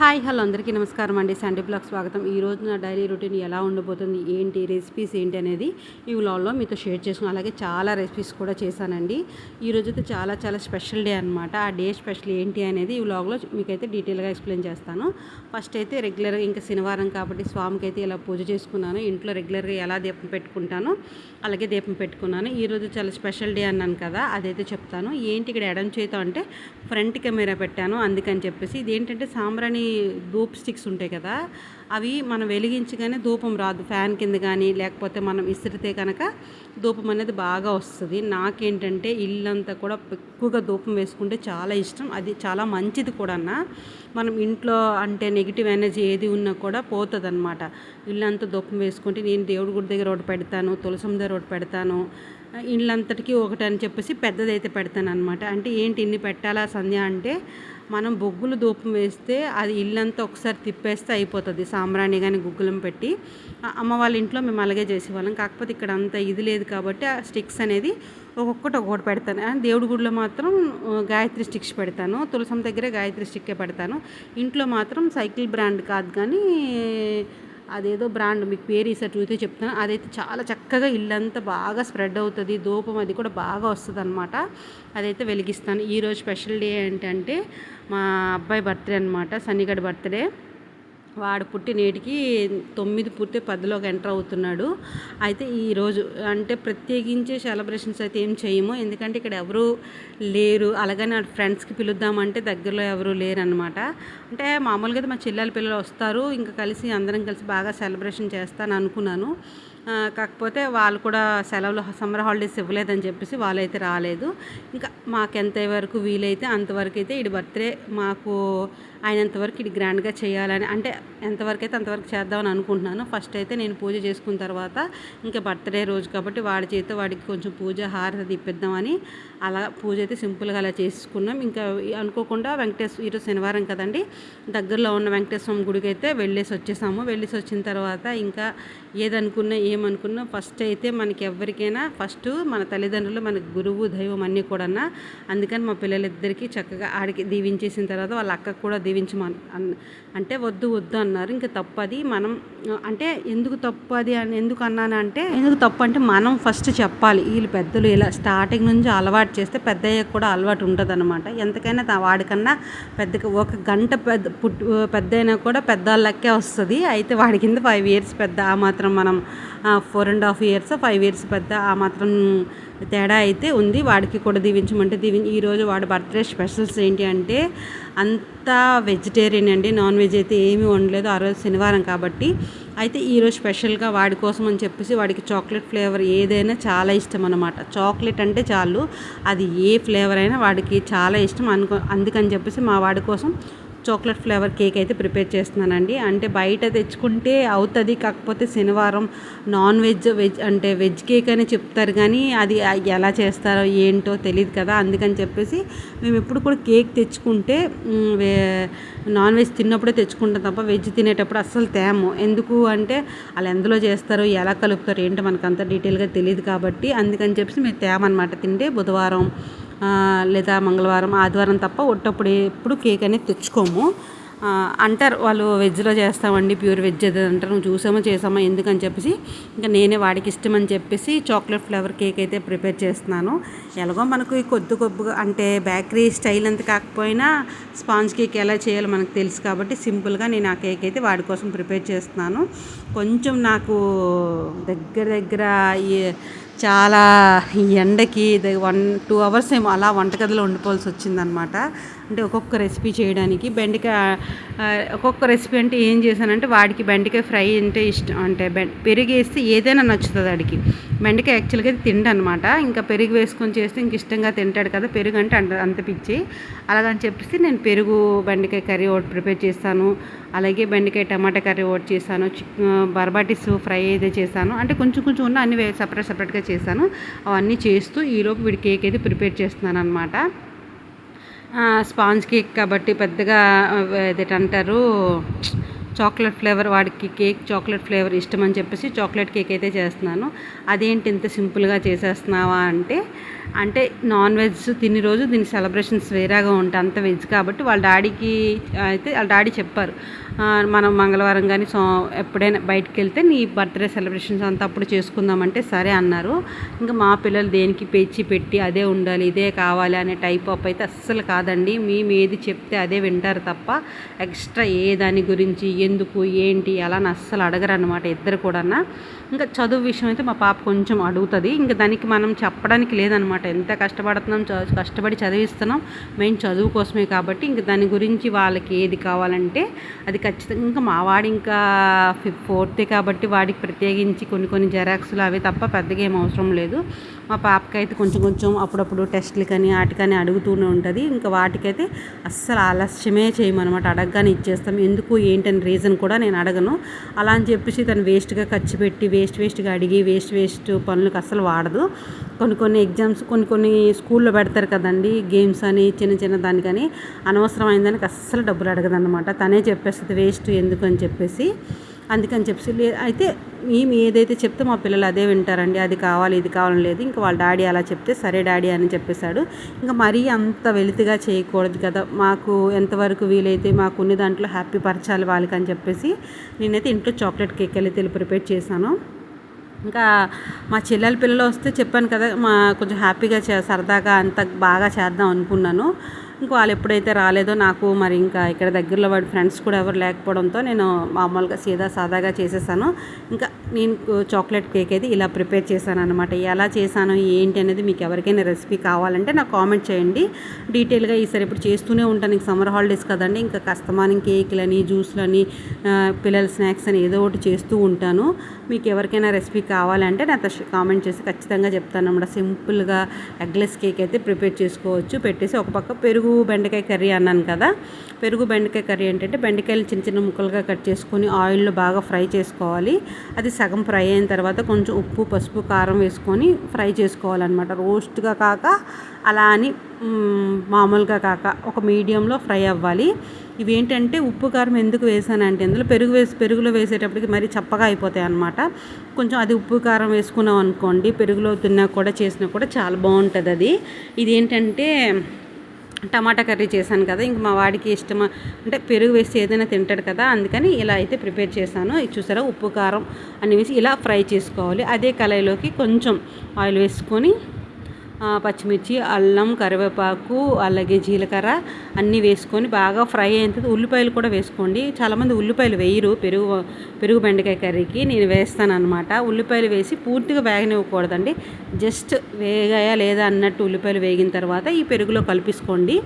Hi hello అందరికీ నమస్కారం అండి. సండే బ్లాగ్ స్వాగతం. ఈ రోజు నా డైలీ రొటీన్ ఎలా ఉండబోతుంది ఏంటి రెసిపీస్ ఏంటి అనేది ఈ వ్లాగ్లో మీతో షేర్ చేసుకున్నాను అలాగే చాలా రెసిపీస్ కూడా చేశానండి. ఈ అయితే చాలా చాలా స్పెషల్ డే అనమాట ఆ డే స్పెషల్ ఏంటి అనేది ఈ వ్లాగ్లో మీకైతే డీటెయిల్గా ఎక్స్ప్లెయిన్ చేస్తాను. ఫస్ట్ అయితే రెగ్యులర్గా ఇంకా శనివారం కాబట్టి స్వామికి అయితే ఇలా పూజ చేసుకున్నాను. ఇంట్లో రెగ్యులర్గా ఎలా దీపం పెట్టుకుంటాను అలాగే దీపం పెట్టుకున్నాను. ఈరోజు చాలా స్పెషల్ డే అన్నాను కదా అదైతే చెప్తాను. ఏంటి ఇక్కడ ఎడం చేతో అంటే ఫ్రంట్ కెమెరా పెట్టాను అందుకని చెప్పేసి. ఇది ఏంటంటే సాంబ్రాణి ధూప్ స్టిక్స్ ఉంటాయి కదా అవి మనం వెలిగించగానే ధూపం రాదు. ఫ్యాన్ కింద కానీ లేకపోతే మనం ఇసిరితే కనుక ధూపం అనేది బాగా వస్తుంది. నాకేంటంటే ఇల్లంతా కూడా ఎక్కువగా ధూపం వేసుకుంటే చాలా ఇష్టం. అది చాలా మంచిది కూడా మనం ఇంట్లో అంటే నెగిటివ్ ఎనర్జీ ఏది ఉన్నా కూడా పోతుంది అనమాట ఇల్లంతా ధూపం వేసుకుంటే నేను దేవుడి గుడి దగ్గర ఒకటి పెడతాను తులసం దగ్గర ఒకటి పెడతాను. ఇళ్ళంతటికీ ఒకటి అని చెప్పేసి పెద్దదైతే పెడతాను అనమాట అంటే ఏంటి ఇన్ని పెట్టాలా సంధ్య అంటే మనం బొగ్గులు ధూపం వేస్తే అది ఇల్లంతా ఒకసారి తిప్పేస్తే అయిపోతుంది. సాంబ్రాణి కానీ గుగ్గులం పెట్టి. అమ్మ వాళ్ళ ఇంట్లో మేము అలాగే చేసేవాళ్ళం. కాకపోతే ఇక్కడ అంత ఇది లేదు కాబట్టి ఆ స్టిక్స్ అనేది ఒక్కొక్కటి ఒక్కొక్కటి పెడతాను. దేవుడి గుడిలో మాత్రం గాయత్రి స్టిక్స్ పెడతాను. తులసం దగ్గరే గాయత్రి స్టిక్కే పెడతాను. ఇంట్లో మాత్రం సైకిల్ బ్రాండ్ కాదు కానీ అదేదో బ్రాండ్ మీకు పేరు ఈసారి చూస్తే చెప్తాను అదైతే చాలా చక్కగా ఇల్లంతా బాగా స్ప్రెడ్ అవుతుంది. ధూపం అది కూడా బాగా వస్తుంది అనమాట అదైతే వెలిగిస్తాను. ఈరోజు స్పెషల్ డే ఏంటంటే మా అబ్బాయి బర్త్డే అనమాట సన్నిగడ్ బర్త్డే. వాడు పుట్టి నేటికి తొమ్మిది పూర్తి పదిలోకి ఎంటర్ అవుతున్నాడు. అయితే ఈరోజు అంటే ప్రత్యేకించే సెలబ్రేషన్స్ అయితే ఏం చేయము. ఎందుకంటే ఇక్కడ ఎవరు లేరు. అలాగని ఫ్రెండ్స్కి పిలుద్దామంటే దగ్గరలో ఎవరు లేరు అనమాట అంటే మామూలుగా అయితే మా చెల్లెల పిల్లలు వస్తారు. ఇంకా కలిసి అందరం కలిసి బాగా సెలబ్రేషన్ చేస్తాను అనుకున్నాను. కాకపోతే వాళ్ళు కూడా సెలవులు సమ్మర్ హాలిడేస్ ఇవ్వలేదని చెప్పేసి వాళ్ళైతే రాలేదు. ఇంకా మాకు ఎంతవరకు వీలైతే అంతవరకు అయితే ఇది బర్త్డే మాకు అయినంతవరకు ఇది గ్రాండ్గా చేయాలని అంటే ఎంతవరకు అయితే అంతవరకు చేద్దామని అనుకుంటున్నాను ఫస్ట్ అయితే నేను పూజ చేసుకున్న తర్వాత ఇంకా బర్త్డే రోజు కాబట్టి వాడి చేత వాడికి కొంచెం పూజ హారతి తిప్పిద్దామని అలా పూజ అయితే సింపుల్గా అలా చేసుకున్నాం. ఇంకా అనుకోకుండా వెంకటేశ్వర ఈరోజు శనివారం కదండి దగ్గరలో ఉన్న వెంకటేశ్వరం గుడికి అయితే వెళ్ళేసి వచ్చేసాము. వెళ్ళేసి వచ్చిన తర్వాత ఇంకా ఏదనుకున్నా ఏమనుకున్నా ఫస్ట్ అయితే మనకి ఎవరికైనా ఫస్ట్ మన తల్లిదండ్రులు మన గురువు దైవం అన్నీ కూడా అందుకని మా పిల్లలిద్దరికీ చక్కగా ఆడికి దీవించేసిన తర్వాత వాళ్ళ అక్కకు కూడా దీవించమని అంటే వద్దు వద్దు అన్నారు. ఇంకా తప్పది. మనం అంటే ఎందుకు తప్పు అది అని ఎందుకు అన్నాను అంటే ఎందుకు తప్పు అంటే మనం ఫస్ట్ చెప్పాలి. వీళ్ళు పెద్దలు ఇలా స్టార్టింగ్ నుంచి అలవాటు చేస్తే పెద్ద కూడా అలవాటు ఉంటుంది అనమాట ఎంతకైనా వాడికన్నా పెద్ద ఒక గంట పెద్ద పుట్టు పెద్ద అయినా కూడా పెద్దవాళ్ళకే వస్తుంది. అయితే వాడి కింద ఫైవ్ ఇయర్స్ పెద్ద ఆ మాత్రం మనం four and half years five years పెద్ద ఆ మాత్రం తేడా అయితే ఉంది. వాడికి కూడా దీవించమంటే దీవి ఈరోజు వాడి బర్త్డే స్పెషల్స్ ఏంటి అంటే అంతా వెజిటేరియన్ అండి. నాన్ వెజ్ అయితే ఏమీ వండలేదు. ఆ రోజు శనివారం కాబట్టి. అయితే ఈరోజు స్పెషల్గా వాడి కోసం అని చెప్పేసి వాడికి చాక్లెట్ ఫ్లేవర్ ఏదైనా చాలా ఇష్టం అనమాట చాక్లెట్ అంటే చాలు. అది ఏ ఫ్లేవర్ అయినా వాడికి చాలా ఇష్టం. అనుకో అందుకని చెప్పేసి మా వాడి కోసం చాక్లెట్ ఫ్లేవర్ కేక్ అయితే ప్రిపేర్ చేస్తున్నానండి. అంటే బయట తెచ్చుకుంటే అవుతుంది కాకపోతే శనివారం నాన్ వెజ్ వెజ్ అంటే వెజ్ కేక్ అని చెప్తారు కానీ అది ఎలా చేస్తారో ఏంటో తెలియదు కదా అందుకని చెప్పేసి మేము ఎప్పుడు కూడా కేక్ తెచ్చుకుంటే నాన్ వెజ్ తిన్నప్పుడే తెచ్చుకుంటాం తప్ప వెజ్ తినేటప్పుడు అస్సలు తేము. ఎందుకు అంటే వాళ్ళు ఎందులో చేస్తారో ఎలా కలుపుతారో ఏంటో మనకు అంత డీటెయిల్గా తెలియదు కాబట్టి అందుకని చెప్పేసి మేము తేమన్నమాట. తింటే బుధవారం లేదా మంగళవారం ఆదివారం తప్ప ఒట్టప్పుడు ఎప్పుడు కేక్ అనేది తెచ్చుకోము. అంటారు వాళ్ళు వెజ్లో చేస్తామండి ప్యూర్ వెజ్ అది అంటారు. నువ్వు చూసామో చేసామో ఎందుకని చెప్పేసి. ఇంకా నేనే వాడికి ఇష్టం అని చెప్పేసి చాక్లెట్ ఫ్లేవర్ కేక్ అయితే ప్రిపేర్ చేస్తున్నాను. ఎలాగో మనకు కొద్ది కొద్దిగా అంటే బేకరీ స్టైల్ అంత కాకపోయినా స్పాంజ్ కేక్ ఎలా చేయాలో మనకు తెలుసు కాబట్టి సింపుల్గా నేను ఆ కేక్ అయితే వాడి కోసం ప్రిపేర్ చేస్తున్నాను. కొంచెం నాకు దగ్గర దగ్గర చాలా ఎండకి వన్ టూ అవర్స్ ఏమో అలా వంటగదిలో ఉండిపోవాల్సి వచ్చిందనమాట. అంటే ఒక్కొక్క రెసిపీ చేయడానికి బెండకాయ ఒక్కొక్క రెసిపీ అంటే ఏం చేశానంటే వాడికి బెండకాయ ఫ్రై అంటే ఇష్టం అంటే పెరుగు వేస్తే ఏదైనా నచ్చుతుంది వాడికి బెండకాయ యాక్చువల్గా తిండనమాట. ఇంకా పెరుగు వేసుకొని చేస్తే ఇంక ఇష్టంగా తింటాడు కదా పెరుగు అంటే అంత అంత పిచ్చి. అలాగని చెప్పేసి నేను పెరుగు బెండకాయ కర్రీ ఒకటి ప్రిపేర్ చేస్తాను. అలాగే బెండకాయ టమాటా కర్రీ ఒకటి చేశాను బర్బాటిస్ ఫ్రై అయితే చేశాను అంటే కొంచెం కొంచెం ఉన్న అన్ని సపరేట్ సపరేట్గా చేశాను అవన్నీ చేస్తూ ఈలోపు వీడి కేక్ అయితే ప్రిపేర్ చేస్తున్నాను అనమాట స్పాంజ్ కేక్ కాబట్టి పెద్దగా ఏదంటారు చాక్లెట్ ఫ్లేవర్ వాడికి కేక్ చాక్లెట్ ఫ్లేవర్ ఇష్టం అని చెప్పేసి చాక్లెట్ కేక్ అయితే చేస్తున్నాను. అదేంటి ఇంత సింపుల్గా చేసేస్తున్నావా అంటే అంటే నాన్ వెజ్ తిని రోజు దీని సెలబ్రేషన్స్ వేరేగా ఉంటాయి. అంత వెజ్ కాబట్టి వాళ్ళ డాడీకి అయితే వాళ్ళ డాడీ చెప్పారు. మనం మంగళవారం కానీ సో ఎప్పుడైనా బయటికి వెళ్తే నీ బర్త్డే సెలబ్రేషన్స్ అంతా అప్పుడు చేసుకుందామంటే సరే అన్నారు. ఇంకా మా పిల్లలు దేనికి పెంచి పెట్టి అదే ఉండాలి ఇదే కావాలి అనే టైప్ ఆఫ్ అయితే అస్సలు కాదండి. మేము ఏది చెప్తే అదే వింటారు తప్ప ఎక్స్ట్రా ఏ దాని గురించి ఎందుకు ఏంటి అలా అని అస్సలు అడగరు అనమాట ఇద్దరు కూడా ఇంకా చదువు విషయం అయితే మా పాప కొంచెం అడుగుతుంది. ఇంకా దానికి మనం చెప్పడానికి లేదనమాట. ఎంత కష్టపడుతున్నాం చదువు కష్టపడి చదివిస్తున్నాం మెయిన్ చదువు కోసమే కాబట్టి ఇంకా దాని గురించి వాళ్ళకి ఏది కావాలంటే అది ఖచ్చితంగా ఇంకా మా వాడు ఇంకా ఫిఫ్ ఫోర్తే కాబట్టి వాడికి ప్రత్యేకించి కొన్ని కొన్ని జెరాక్స్లు అవి తప్ప పెద్దగా ఏం అవసరం లేదు. మా పాపకి అయితే కొంచెం కొంచెం అప్పుడప్పుడు టెస్ట్లు కానీ వాటికని అడుగుతూనే ఉంటుంది. ఇంకా వాటికైతే అస్సలు ఆలస్యమే చేయమన్నమాట అడగగానే ఇచ్చేస్తాం. ఎందుకు ఏంటని రీజన్ కూడా నేను అడగను. అలా అని చెప్పేసి తను వేస్ట్గా ఖర్చు పెట్టి వేస్ట్ వేస్ట్గా అడిగి వేస్ట్ వేస్ట్ పనులకు అస్సలు వాడదు. కొన్ని కొన్ని ఎగ్జామ్స్ కొన్ని కొన్ని స్కూల్లో పెడతారు కదండి గేమ్స్ అని చిన్న చిన్న దానికని. అనవసరమైన దానికి అస్సలు డబ్బులు అడగదన్నమాట. తనే చెప్పేస్తుంది వేస్ట్ ఎందుకు? అని చెప్పేసి. అందుకని చెప్పి అయితే మేము ఏదైతే చెప్తే మా పిల్లలు అదే వింటారండి అది కావాలి ఇది కావాలని లేదు. ఇంకా వాళ్ళ డాడీ అలా చెప్తే సరే డాడీ అని చెప్పేశాడు. ఇంకా మరీ అంత వెలితిగా చేయకూడదు కదా. మాకు ఎంతవరకు వీలైతే మాకు ఉన్న దాంట్లో హ్యాపీ పరచాలి వాళ్ళకి అని చెప్పేసి నేనైతే ఇంట్లో చాక్లెట్ కేక్ అయితే ప్రిపేర్ చేశాను. ఇంకా మా చెల్లెల పిల్లలు వస్తే చెప్పాను కదా మా కొంచెం హ్యాపీగా చే సరదాగా అంత బాగా చేద్దాం అనుకున్నాను. ఇంకా వాళ్ళు ఎప్పుడైతే రాలేదో నాకు మరి ఇంకా ఇక్కడ దగ్గరలో వాడి ఫ్రెండ్స్ కూడా ఎవరు లేకపోవడంతో నేను మామూలుగా సీదా సాదాగా చేసేసాను. ఇంకా నేను చాక్లెట్ కేక్ అయితే ఇలా ప్రిపేర్ చేశాను అనమాట ఎలా చేశాను ఏంటి అనేది మీకు ఎవరికైనా రెసిపీ కావాలంటే నాకు కామెంట్ చేయండి. డీటెయిల్గా ఈసారి ఇప్పుడు చేస్తూనే ఉంటాను. ఇంక సమ్మర్ హాలిడేస్ కదండి ఇంకా కస్తమానం కేకులని జ్యూస్లని పిల్లల స్నాక్స్ అని ఏదో ఒకటి చేస్తూ ఉంటాను. మీకు ఎవరికైనా రెసిపీ కావాలంటే నాతో కామెంట్ చేసి ఖచ్చితంగా చెప్తాను అన్నమాట. సింపుల్గా ఎగ్లెస్ కేక్ అయితే ప్రిపేర్ చేసుకోవచ్చు. పెట్టేసి ఒక పక్క పెరుగు బెండకాయ కర్రీ అన్నాను కదా పెరుగు బెండకాయ కర్రీ ఏంటంటే బెండకాయలు చిన్న చిన్న ముక్కలుగా కట్ చేసుకొని ఆయిల్లో బాగా ఫ్రై చేసుకోవాలి. అది సగం ఫ్రై అయిన తర్వాత కొంచెం ఉప్పు పసుపు కారం వేసుకొని ఫ్రై చేసుకోవాలన్నమాట. రోస్ట్గా కాక అలా అని మామూలుగా కాక ఒక మీడియంలో ఫ్రై అవ్వాలి. ఇవి ఏంటంటే ఉప్పు కారం ఎందుకు వేసానంటే అందులో పెరుగు వేసి పెరుగులో వేసేటప్పటికి మరీ చప్పగా అయిపోతాయి అనమాట కొంచెం అది ఉప్పు కారం వేసుకున్నాం అనుకోండి పెరుగులో తిన్నా కూడా చేసినా కూడా చాలా బాగుంటుంది అది ఇది ఏంటంటే టమాటా కర్రీ చేశాను కదా ఇంక మా వాడికి ఇష్టం అంటే పెరుగు వేసి ఏదైనా తింటాడు కదా అందుకని ఇలా అయితే ప్రిపేర్ చేశాను. ఇది చూసారా ఉప్పు కారం అన్ని వేసి ఇలా ఫ్రై చేసుకోవాలి. అదే కళాయిలోకి కొంచెం ఆయిల్ వేసుకొని పచ్చిమిర్చి అల్లం కరివేపాకు అలాగే జీలకర్ర అన్నీ వేసుకొని బాగా ఫ్రై అయిన తర్వాత ఉల్లిపాయలు కూడా వేసుకోండి. చాలామంది ఉల్లిపాయలు వేయరు. పెరుగు పెరుగు బెండకాయ కర్రీకి నేను వేస్తాను అనమాట ఉల్లిపాయలు వేసి పూర్తిగా వేగనివ్వకూడదండి. జస్ట్ వేగాయా లేదా అన్నట్టు ఉల్లిపాయలు వేగిన తర్వాత ఈ పెరుగులో కలిపేసుకోండి.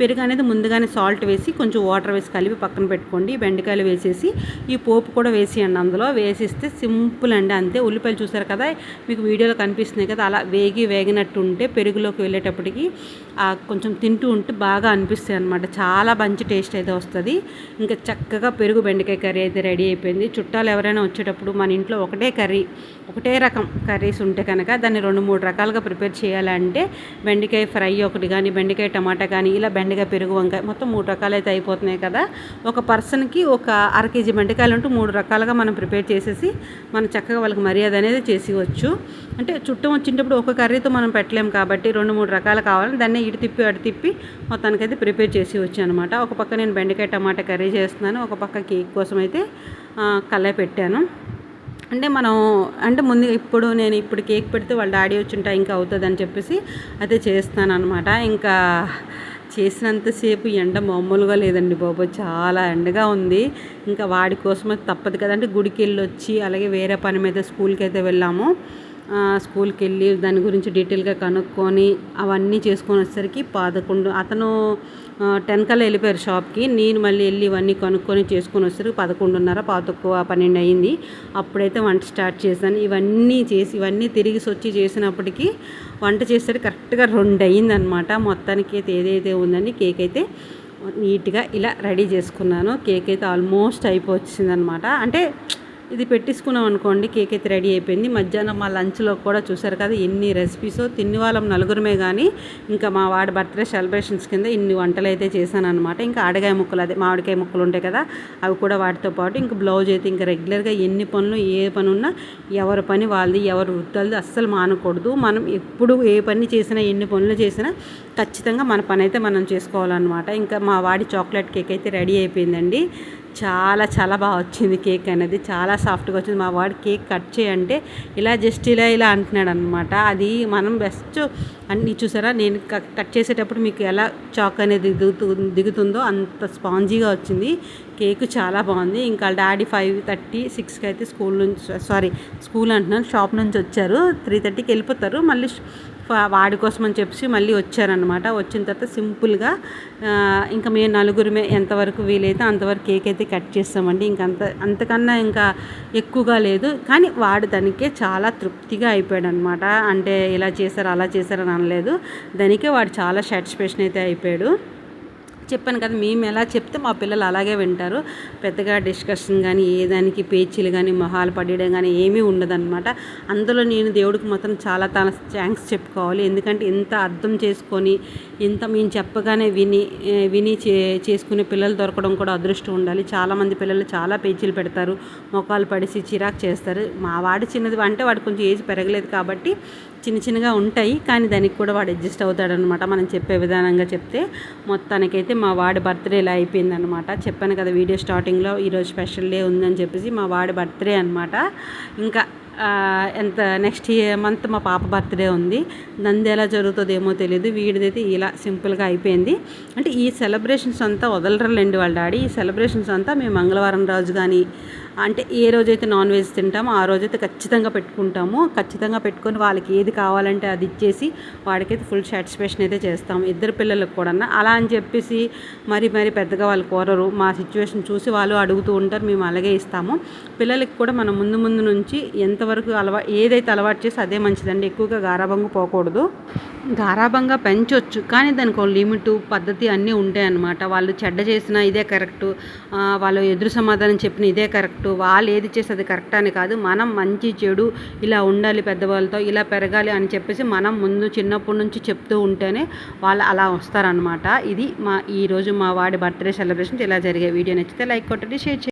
పెరుగు అనేది ముందుగానే సాల్ట్ వేసి కొంచెం వాటర్ వేసి కలిపి పక్కన పెట్టుకోండి. బెండకాయలు వేసేసి ఈ పోపు కూడా వేసేయండి అందులో. వేసిస్తే సింపుల్ అండి అంతే. ఉల్లిపాయలు చూసారు కదా మీకు వీడియోలో కనిపిస్తున్నాయి కదా అలా వేగి వేగినట్టు ఉంటే పెరుగులోకి వెళ్ళేటప్పటికి కొంచెం తింటూ ఉంటే బాగా అనిపిస్తాయి అనమాట చాలా మంచి టేస్ట్ అయితే వస్తుంది. ఇంకా చక్కగా పెరుగు బెండకాయ కర్రీ అయితే రెడీ అయిపోయింది. చుట్టాలు ఎవరైనా వచ్చేటప్పుడు మన ఇంట్లో ఒకటే కర్రీ ఒకటే రకం కర్రీస్ ఉంటే కనుక దాన్ని రెండు మూడు రకాలుగా ప్రిపేర్ చేయాలంటే బెండకాయ ఫ్రై ఒకటి కానీ బెండకాయ టమాటా కానీ ఇలా బెండకాయ పెరుగు వంకాయ మొత్తం మూడు రకాలు అయితే అయిపోతున్నాయి కదా. ఒక పర్సన్కి ఒక అర కేజీ బెండకాయలు ఉంటూ మూడు రకాలుగా మనం ప్రిపేర్ చేసేసి మనం చక్కగా వాళ్ళకి మర్యాద అనేది చేసేవచ్చు అంటే చుట్టం వచ్చేటప్పుడు ఒక కర్రీతో మనం పెట్టలేం కాబట్టి రెండు మూడు రకాలు కావాలి. దాన్ని ఇటు తిప్పి అటు తిప్పి మొత్తానికైతే ప్రిపేర్ చేసి వచ్చాను అనమాట ఒక పక్క నేను బెండకాయ టమాటా కర్రీ చేస్తున్నాను. ఒక పక్క కేక్ కోసం అయితే ఆ, పెట్టాను. అంటే మనం అంటే ముందు ఇప్పుడు నేను ఇప్పుడు కేక్ పెడితే వాళ్ళ డాడీ వచ్చి ఉంటా ఇంకా అవుతుంది అని చెప్పేసి అయితే చేస్తాను అనమాట ఇంకా చేసినంతసేపు ఎండ మామూలుగా లేదండి బాబు. చాలా ఎండగా ఉంది. ఇంకా వాడి కోసమే అయితే తప్పదు కదంటే గుడికి వెళ్ళి వచ్చి అలాగే వేరే పని మీద స్కూల్కి అయితే వెళ్ళాము. స్కూల్కి వెళ్ళి దాని గురించి డీటెయిల్గా కనుక్కొని అవన్నీ చేసుకొని వచ్చేసరికి పదకొండు అతను టెన్ కల్లా వెళ్ళిపోయారు షాప్కి. నేను మళ్ళీ వెళ్ళి ఇవన్నీ కనుక్కొని చేసుకొని వచ్చేసరికి పదకొండున్నర పాతక్కువ పన్నెండు అయింది. అప్పుడైతే వంట స్టార్ట్ చేశాను. ఇవన్నీ చేసి ఇవన్నీ తిరిగి వచ్చి చేసినప్పటికీ వంట చేసేసరికి కరెక్ట్గా రెండు అయింది అనమాట మొత్తానికి అయితే ఏదైతే ఉందని కేక్ అయితే నీట్గా ఇలా రెడీ చేసుకున్నాను. కేక్ అయితే ఆల్మోస్ట్ అయిపోవచ్చింది అంటే ఇది పెట్టించుకున్నాం అనుకోండి కేక్ అయితే రెడీ అయిపోయింది. మధ్యాహ్నం మా లంచ్లో కూడా చూసారు కదా ఎన్ని రెసిపీస్ తిన్ని వాళ్ళం నలుగురమే కానీ ఇంకా మా వాడి బర్త్డే సెలబ్రేషన్స్ కింద ఇన్ని వంటలు అయితే చేశాను అనమాట ఇంకా ఆడగాయ ముక్కలు అదే మామిడికాయ ముక్కలు ఉంటాయి కదా అవి కూడా వాటితో పాటు ఇంకా బ్లౌజ్ అయితే ఇంకా రెగ్యులర్గా ఎన్ని పనులు ఏ పని ఉన్నా ఎవరి పని వాళ్ళది ఎవరి వృత్తాలది అస్సలు మానకూడదు. మనం ఎప్పుడు ఏ పని చేసినా ఎన్ని పనులు చేసినా ఖచ్చితంగా మన పని అయితే మనం చేసుకోవాలన్నమాట. ఇంకా మా వాడి చాక్లెట్ కేక్ అయితే రెడీ అయిపోయిందండి. చాలా చాలా బాగా వచ్చింది కేక్ అనేది. చాలా సాఫ్ట్గా వచ్చింది. మా వాడు కేక్ కట్ చేయంటే ఇలా జస్ట్ ఇలా ఇలా అంటున్నాడు అనమాట అది మనం బెస్ట్ అన్నీ చూసారా? నేను కట్ చేసేటప్పుడు మీకు ఎలా చాక్ అనేది దిగుతు దిగుతుందో అంత స్పాంజీగా వచ్చింది. కేక్ చాలా బాగుంది. ఇంకా డాడీ ఫైవ్ థర్టీ సిక్స్కి అయితే స్కూల్ నుంచి సారీ స్కూల్ అంటున్నాను షాప్ నుంచి వచ్చారు. త్రీ థర్టీకి వెళ్ళిపోతారు. మళ్ళీ వాడి కోసం అని చెప్పి మళ్ళీ వచ్చారనమాట వచ్చిన తర్వాత సింపుల్గా ఇంకా మేము నలుగురిమే ఎంతవరకు వీలైతే అంతవరకు కేక్ అయితే కట్ చేస్తామండి. ఇంకా అంత అంతకన్నా ఇంకా ఎక్కువగా లేదు. కానీ వాడు దానికే చాలా తృప్తిగా అయిపోయాడు అనమాట అంటే ఇలా చేశారు అలా చేశారని అనలేదు. దానికే వాడు చాలా సాటిస్ఫాక్షన్ అయితే అయిపోయాడు. చెప్పాను కదా మేము ఎలా చెప్తే మా పిల్లలు అలాగే వింటారు. పెద్దగా డిస్కషన్ కానీ ఏ దానికి పేచీలు కానీ మొహాలు పడేయడం కానీ ఏమీ ఉండదన్నమాట. అందులో నేను దేవుడికి మాత్రం చాలా తన థ్యాంక్స్ చెప్పుకోవాలి. ఎందుకంటే ఇంత అర్థం చేసుకొని ఇంత మేము చెప్పగానే విని విని చే చేసుకునే పిల్లలు దొరకడం కూడా అదృష్టం ఉండాలి. చాలామంది పిల్లలు చాలా పేచీలు పెడతారు మొఖాలు పడిసి చిరాకు చేస్తారు. మా వాడి చిన్నది అంటే వాడు కొంచెం ఏజ్ పెరగలేదు కాబట్టి చిన్న చిన్నగా ఉంటాయి కానీ దానికి కూడా వాడు అడ్జస్ట్ అవుతాడనమాట మనం చెప్పే విధానంగా చెప్తే మొత్తానికైతే మా వాడి బర్త్డే ఇలా అయిపోయిందనమాట చెప్పాను కదా వీడియో స్టార్టింగ్లో ఈరోజు స్పెషల్ డే ఉందని చెప్పేసి మా వాడి బర్త్డే అనమాట ఇంకా ఎంత నెక్స్ట్ మంత్ మా పాప బర్త్డే ఉంది. నంది ఎలా జరుగుతుందేమో తెలియదు వీడిదైతే ఇలా సింపుల్గా అయిపోయింది. అంటే ఈ సెలబ్రేషన్స్ అంతా వదలరండి వాళ్ళ డాడీ. ఈ సెలబ్రేషన్స్ అంతా మేము మంగళవారం రోజు కానీ అంటే ఏ రోజైతే నాన్ వెజ్ తింటామో ఆ రోజైతే ఖచ్చితంగా పెట్టుకుంటాము. ఖచ్చితంగా పెట్టుకొని వాళ్ళకి ఏది కావాలంటే అది ఇచ్చేసి వాడికైతే ఫుల్ సాటిస్ఫాక్షన్ అయితే చేస్తాము. ఇద్దరు పిల్లలకు కూడా అలా అని చెప్పేసి మరి మరి పెద్దగా వాళ్ళు కోరరు. మా సిచ్యువేషన్ చూసి వాళ్ళు అడుగుతూ ఉంటారు. మేము అలాగే ఇస్తాము. పిల్లలకి కూడా మనం ముందు ముందు నుంచి ఎంత వరకు అలవా ఏదైతే అలవాటు చేసి అదే మంచిదండి. ఎక్కువగా గారాభంగా పోకూడదు. గారాభంగా పెంచవచ్చు కానీ దానికి ఒక లిమిట్ పద్ధతి అన్నీ ఉంటాయన్నమాట. వాళ్ళు చెడ్డ చేసినా ఇదే కరెక్టు వాళ్ళు ఎదురు సమాధానం చెప్పిన ఇదే కరెక్టు వాళ్ళు ఏది చేస్తే అది కరెక్ట్ అని కాదు. మనం మంచి చెడు ఇలా ఉండాలి పెద్దవాళ్ళతో ఇలా పెరగాలి అని చెప్పేసి మనం ముందు చిన్నప్పటి నుంచి చెప్తూ ఉంటేనే వాళ్ళు అలా వస్తారనమాట ఇది మా ఈరోజు మా వాడి బర్త్డే సెలబ్రేషన్. ఇలా జరిగే వీడియో నచ్చితే లైక్ కొట్టండి షేర్ చేయండి.